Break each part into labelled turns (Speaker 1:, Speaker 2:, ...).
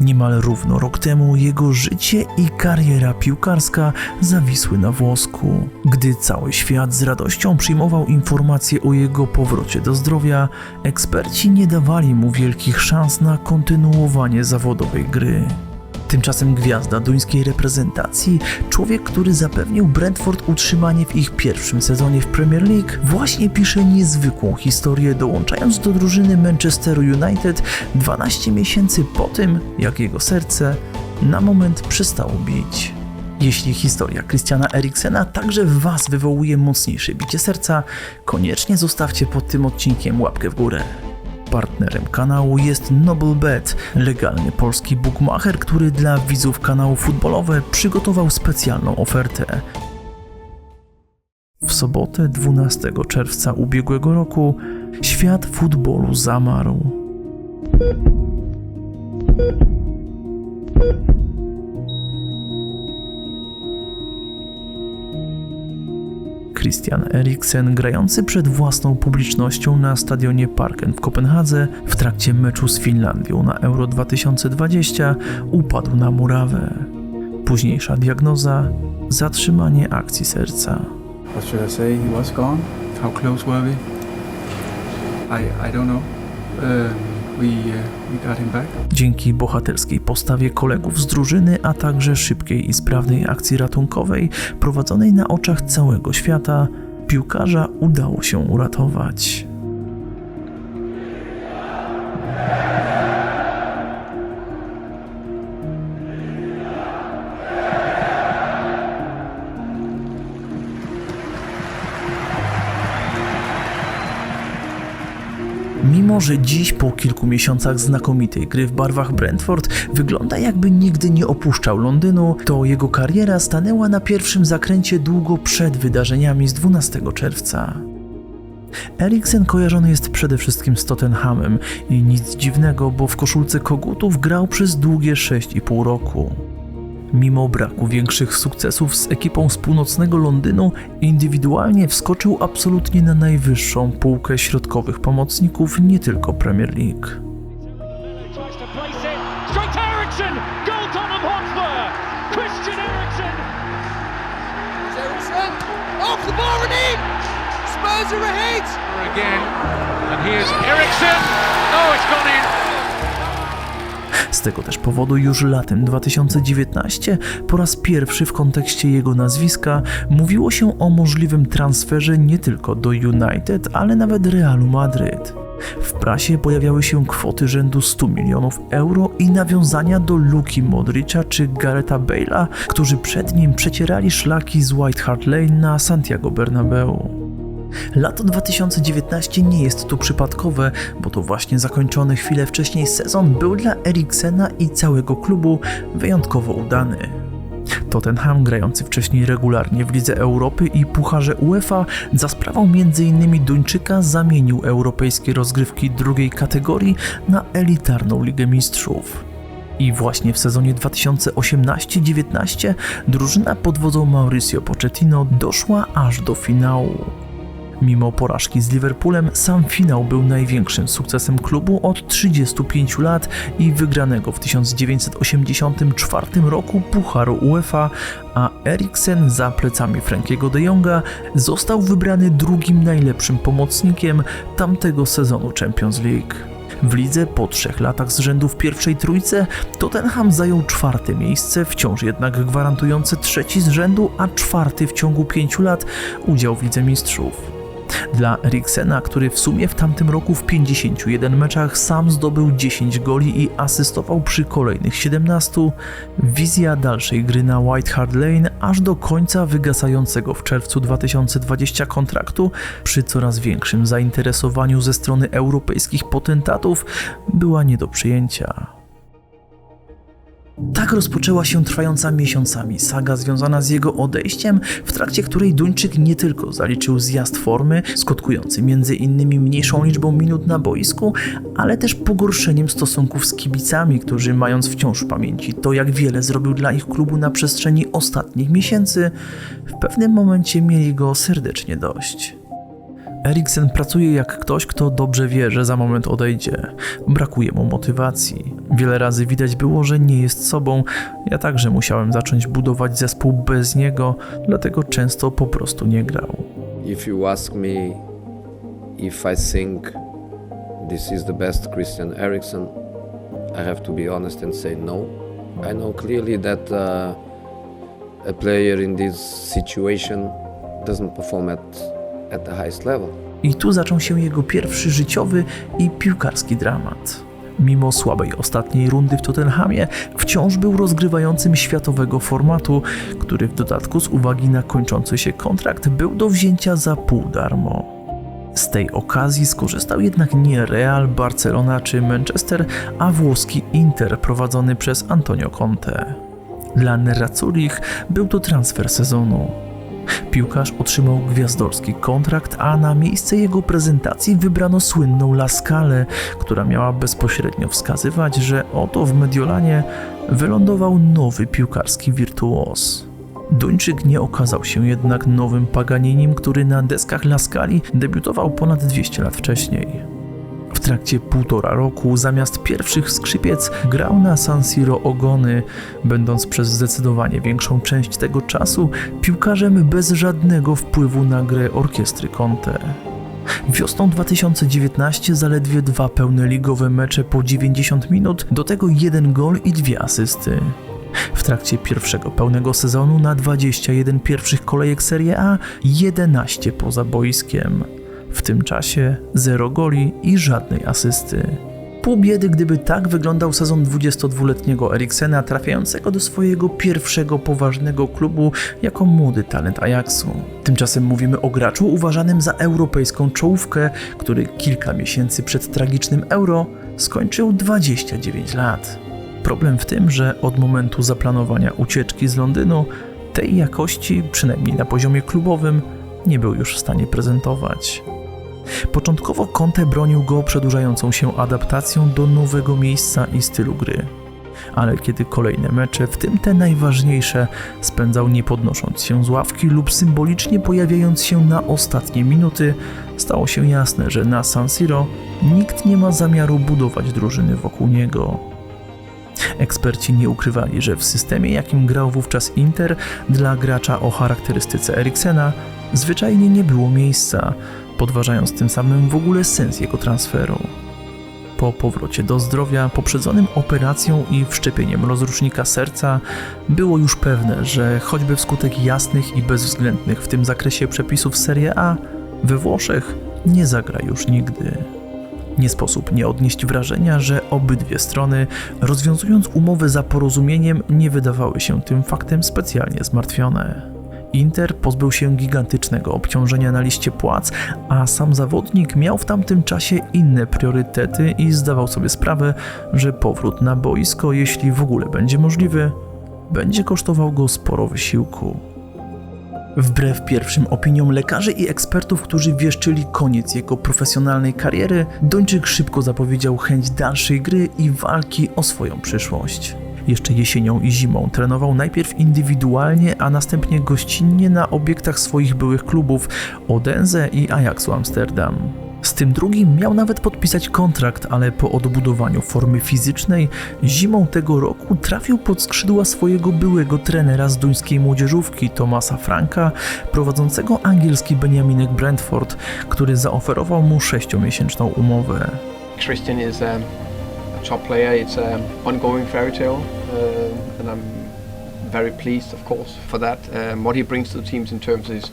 Speaker 1: Niemal równo rok temu jego życie i kariera piłkarska zawisły na włosku. Gdy cały świat z radością przyjmował informacje o jego powrocie do zdrowia, eksperci nie dawali mu wielkich szans na kontynuowanie zawodowej gry. Tymczasem gwiazda duńskiej reprezentacji, człowiek, który zapewnił Brentford utrzymanie w ich pierwszym sezonie w Premier League, właśnie pisze niezwykłą historię, dołączając do drużyny Manchesteru United 12 miesięcy po tym, jak jego serce na moment przestało bić. Jeśli historia Christiana Eriksena także w Was wywołuje mocniejsze bicie serca, koniecznie zostawcie pod tym odcinkiem łapkę w górę. Partnerem kanału jest NobleBet, legalny polski bookmacher, który dla widzów kanału futbolowe przygotował specjalną ofertę. W sobotę 12 czerwca ubiegłego roku świat futbolu zamarł. Christian Eriksen, grający przed własną publicznością na stadionie Parken w Kopenhadze w trakcie meczu z Finlandią na Euro 2020, upadł na murawę. Późniejsza diagnoza zatrzymanie akcji serca.
Speaker 2: What should I say? He was gone. How close were we? I I don't know. Uh, back.
Speaker 1: Dzięki bohaterskiej postawie kolegów z drużyny, a także szybkiej i sprawnej akcji ratunkowej prowadzonej na oczach całego świata, piłkarza udało się uratować. Mimo, że dziś po kilku miesiącach znakomitej gry w barwach Brentford wygląda jakby nigdy nie opuszczał Londynu, to jego kariera stanęła na pierwszym zakręcie długo przed wydarzeniami z 12 czerwca. Eriksen kojarzony jest przede wszystkim z Tottenhamem i nic dziwnego, bo w koszulce kogutów grał przez długie 6,5 roku. Mimo braku większych sukcesów z ekipą z północnego Londynu, indywidualnie wskoczył absolutnie na najwyższą półkę środkowych pomocników nie tylko Premier League.
Speaker 3: Spurs are ahead.
Speaker 4: Again, and here's Ericsson. Oh, it's gone in.
Speaker 1: Z tego też powodu już latem 2019 po raz pierwszy w kontekście jego nazwiska mówiło się o możliwym transferze nie tylko do United, ale nawet Realu Madryt. W prasie pojawiały się kwoty rzędu 100 milionów euro i nawiązania do Luki Modricza czy Garetha Bale'a, którzy przed nim przecierali szlaki z White Hart Lane na Santiago Bernabeu. Lato 2019 nie jest tu przypadkowe, bo to właśnie zakończony chwilę wcześniej sezon był dla Eriksena i całego klubu wyjątkowo udany. Tottenham, grający wcześniej regularnie w Lidze Europy i Pucharze UEFA, za sprawą m.in. Duńczyka zamienił europejskie rozgrywki drugiej kategorii na elitarną Ligę Mistrzów. I właśnie w sezonie 2018-19 drużyna pod wodzą Mauricio Pochettino doszła aż do finału. Mimo porażki z Liverpoolem, sam finał był największym sukcesem klubu od 35 lat i wygranego w 1984 roku Pucharu UEFA, a Eriksen za plecami Frankiego de Jonga został wybrany drugim najlepszym pomocnikiem tamtego sezonu Champions League. W lidze po trzech latach z rzędu w pierwszej trójce Tottenham zajął czwarte miejsce, wciąż jednak gwarantujące trzeci z rzędu, a czwarty w ciągu pięciu lat udział w Lidze Mistrzów. Dla Eriksena, który w sumie w tamtym roku w 51 meczach sam zdobył 10 goli i asystował przy kolejnych 17, wizja dalszej gry na White Hart Lane aż do końca wygasającego w czerwcu 2020 kontraktu przy coraz większym zainteresowaniu ze strony europejskich potentatów była nie do przyjęcia. Tak rozpoczęła się trwająca miesiącami saga związana z jego odejściem, w trakcie której Duńczyk nie tylko zaliczył zjazd formy, skutkujący m.in. mniejszą liczbą minut na boisku, ale też pogorszeniem stosunków z kibicami, którzy mając wciąż w pamięci to, jak wiele zrobił dla ich klubu na przestrzeni ostatnich miesięcy, w pewnym momencie mieli go serdecznie dość. Eriksen pracuje jak ktoś, kto dobrze wie, że za moment odejdzie. Brakuje mu motywacji. Wiele razy widać było, że nie jest sobą. Ja także musiałem zacząć budować zespół bez niego, dlatego często po prostu nie grał.
Speaker 5: If you ask me if I think this is the best Christian Eriksen, I have to be honest and say no. I know clearly that uh, a player in this situation doesn't perform at,
Speaker 1: I tu zaczął się jego pierwszy życiowy i piłkarski dramat. Mimo słabej ostatniej rundy w Tottenhamie, wciąż był rozgrywającym światowego formatu, który w dodatku z uwagi na kończący się kontrakt był do wzięcia za pół darmo. Z tej okazji skorzystał jednak nie Real, Barcelona czy Manchester, a włoski Inter prowadzony przez Antonio Conte. Dla Nerazzurich był to transfer sezonu. Piłkarz otrzymał gwiazdorski kontrakt, a na miejsce jego prezentacji wybrano słynną Laskalę, która miała bezpośrednio wskazywać, że oto w Mediolanie wylądował nowy piłkarski wirtuos. Duńczyk nie okazał się jednak nowym Paganinim, który na deskach Laskali debiutował ponad 200 lat wcześniej. Trakcie półtora roku zamiast pierwszych skrzypiec grał na San Siro ogony, będąc przez zdecydowanie większą część tego czasu piłkarzem bez żadnego wpływu na grę orkiestry Conte. Wiosną 2019 zaledwie dwa pełne ligowe mecze po 90 minut, do tego jeden gol i dwie asysty. W trakcie pierwszego pełnego sezonu na 21 pierwszych kolejek Serie A 11 poza boiskiem. W tym czasie zero goli i żadnej asysty. Pół biedy, gdyby tak wyglądał sezon 22-letniego Eriksena, trafiającego do swojego pierwszego poważnego klubu jako młody talent Ajaxu. Tymczasem mówimy o graczu uważanym za europejską czołówkę, który kilka miesięcy przed tragicznym Euro skończył 29 lat. Problem w tym, że od momentu zaplanowania ucieczki z Londynu tej jakości, przynajmniej na poziomie klubowym, nie był już w stanie prezentować. Początkowo Conte bronił go przedłużającą się adaptacją do nowego miejsca i stylu gry. Ale kiedy kolejne mecze, w tym te najważniejsze, spędzał nie podnosząc się z ławki lub symbolicznie pojawiając się na ostatnie minuty, stało się jasne, że na San Siro nikt nie ma zamiaru budować drużyny wokół niego. Eksperci nie ukrywali, że w systemie, jakim grał wówczas Inter, dla gracza o charakterystyce Eriksena zwyczajnie nie było miejsca, podważając tym samym w ogóle sens jego transferu. Po powrocie do zdrowia, poprzedzonym operacją i wszczepieniem rozrusznika serca, było już pewne, że choćby wskutek jasnych i bezwzględnych w tym zakresie przepisów Serie A, we Włoszech nie zagra już nigdy. Nie sposób nie odnieść wrażenia, że obydwie strony, rozwiązując umowę za porozumieniem, nie wydawały się tym faktem specjalnie zmartwione. Inter pozbył się gigantycznego obciążenia na liście płac, a sam zawodnik miał w tamtym czasie inne priorytety i zdawał sobie sprawę, że powrót na boisko, jeśli w ogóle będzie możliwy, będzie kosztował go sporo wysiłku. Wbrew pierwszym opiniom lekarzy i ekspertów, którzy wieszczyli koniec jego profesjonalnej kariery, Duńczyk szybko zapowiedział chęć dalszej gry i walki o swoją przyszłość. Jeszcze jesienią i zimą trenował najpierw indywidualnie, a następnie gościnnie na obiektach swoich byłych klubów Odense i Ajaxu Amsterdam. Z tym drugim miał nawet podpisać kontrakt, ale po odbudowaniu formy fizycznej zimą tego roku trafił pod skrzydła swojego byłego trenera z duńskiej młodzieżówki Tomasa Franka, prowadzącego angielski Benjaminek Brentford, który zaoferował mu sześciomiesięczną umowę.
Speaker 6: Christian is um, top player. It's an ongoing fairy tale, uh, and I'm very pleased, of course, for that. Um, what he brings to the teams in terms of his.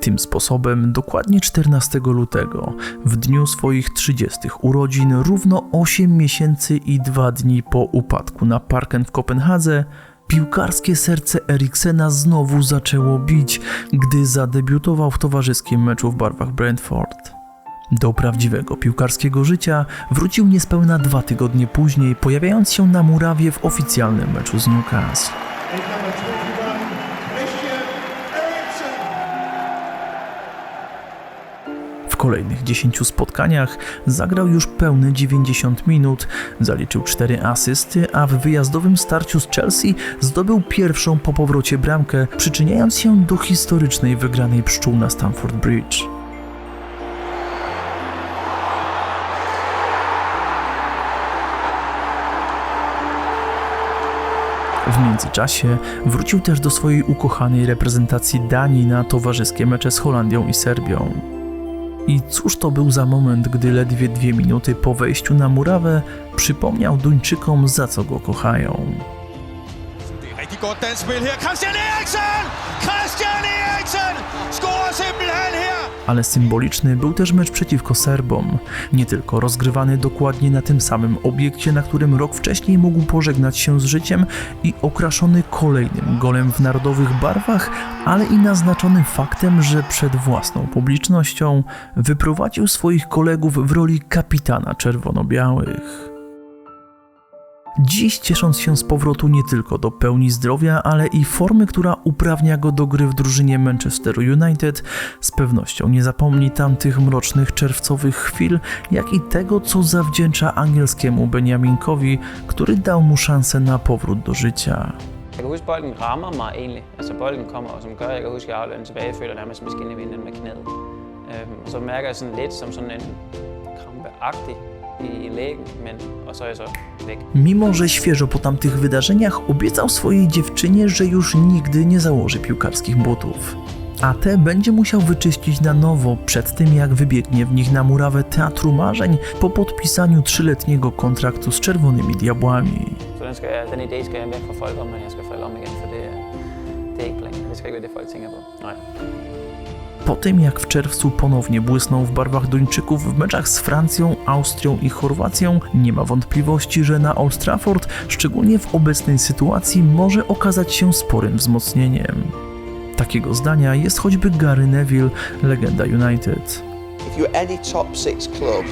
Speaker 1: Tym sposobem, dokładnie 14 lutego, w dniu swoich 30 urodzin, równo 8 miesięcy i 2 dni po upadku na Parken w Kopenhadze, piłkarskie serce Eriksena znowu zaczęło bić, gdy zadebiutował w towarzyskim meczu w barwach Brentford. Do prawdziwego piłkarskiego życia wrócił niespełna dwa tygodnie później, pojawiając się na murawie w oficjalnym meczu z Newcastle. W kolejnych 10 spotkaniach zagrał już pełne 90 minut, zaliczył 4 asysty, a w wyjazdowym starciu z Chelsea zdobył pierwszą po powrocie bramkę, przyczyniając się do historycznej wygranej pszczół na Stamford Bridge. W międzyczasie wrócił też do swojej ukochanej reprezentacji Danii na towarzyskie mecze z Holandią i Serbią. I cóż to był za moment, gdy ledwie dwie minuty po wejściu na murawę przypomniał Duńczykom, za co go kochają.
Speaker 3: Godt dansk spil her. Christian Eriksen! Christian Eriksen scorer simpelthen her!
Speaker 1: Ale symboliczny był też mecz przeciwko Serbom. Nie tylko rozgrywany dokładnie na tym samym obiekcie, na którym rok wcześniej mógł pożegnać się z życiem i okraszony kolejnym golem w narodowych barwach, ale i naznaczony faktem, że przed własną publicznością wyprowadził swoich kolegów w roli kapitana czerwono-białych. Dziś ciesząc się z powrotu nie tylko do pełni zdrowia, ale i formy, która uprawnia go do gry w drużynie Manchester United, z pewnością nie zapomni tamtych mrocznych czerwcowych chwil, jak i tego, co zawdzięcza angielskiemu Beniaminkowi, który dał mu szansę na powrót do życia.
Speaker 7: Jeg kan huske, bolden rammer mig egentlig. Altså bolden kommer, og som gør, jeg kan huske, at jeg afleverer den tilbage. Føler nærmest, som jeg skal ind i vinden med knæet. Øhm, og så mærker jeg sådan lidt som sådan en krampeagtig
Speaker 1: Mimo, że świeżo po tamtych wydarzeniach obiecał swojej dziewczynie, że już nigdy nie założy piłkarskich butów. A te będzie musiał wyczyścić na nowo przed tym, jak wybiegnie w nich na murawę Teatru Marzeń po podpisaniu trzyletniego kontraktu z Czerwonymi Diabłami.
Speaker 7: Den,
Speaker 1: Po tym, jak w czerwcu ponownie błysnął w barwach Duńczyków w meczach z Francją, Austrią i Chorwacją, nie ma wątpliwości, że na Old Trafford, szczególnie w obecnej sytuacji, może okazać się sporym wzmocnieniem. Takiego zdania jest choćby Gary Neville, legenda United.
Speaker 8: If you're any top six club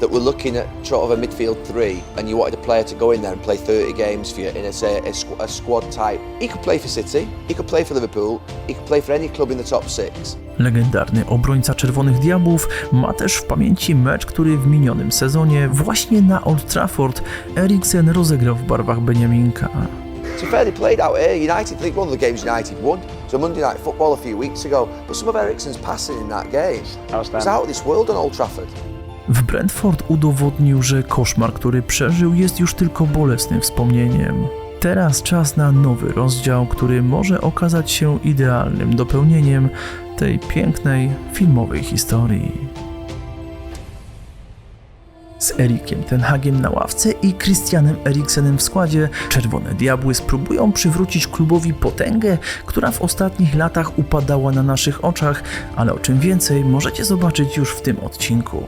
Speaker 8: that were looking at sort of a midfield three and you wanted a player to go in there and play 30 games for you in a, say, a, squ- a squad type, he could play for City, he could play for Liverpool, he could play for any club in the top six.
Speaker 1: Legendarny obrońca Czerwonych Diabłów ma też w pamięci mecz, który w minionym sezonie właśnie na Old Trafford Eriksen rozegrał w barwach Beniaminka.
Speaker 8: To be fair, they played out here. United, I think one of the games United won. So Monday Night Football a few weeks ago. But some of Eriksen's passing in that game was out of this world on Old Trafford.
Speaker 1: W Brentford udowodnił, że koszmar, który przeżył, jest już tylko bolesnym wspomnieniem. Teraz czas na nowy rozdział, który może okazać się idealnym dopełnieniem tej pięknej filmowej historii. Z Erikiem Ten Hagiem na ławce i Christianem Eriksenem w składzie Czerwone Diabły spróbują przywrócić klubowi potęgę, która w ostatnich latach upadała na naszych oczach, ale o czym więcej możecie zobaczyć już w tym odcinku.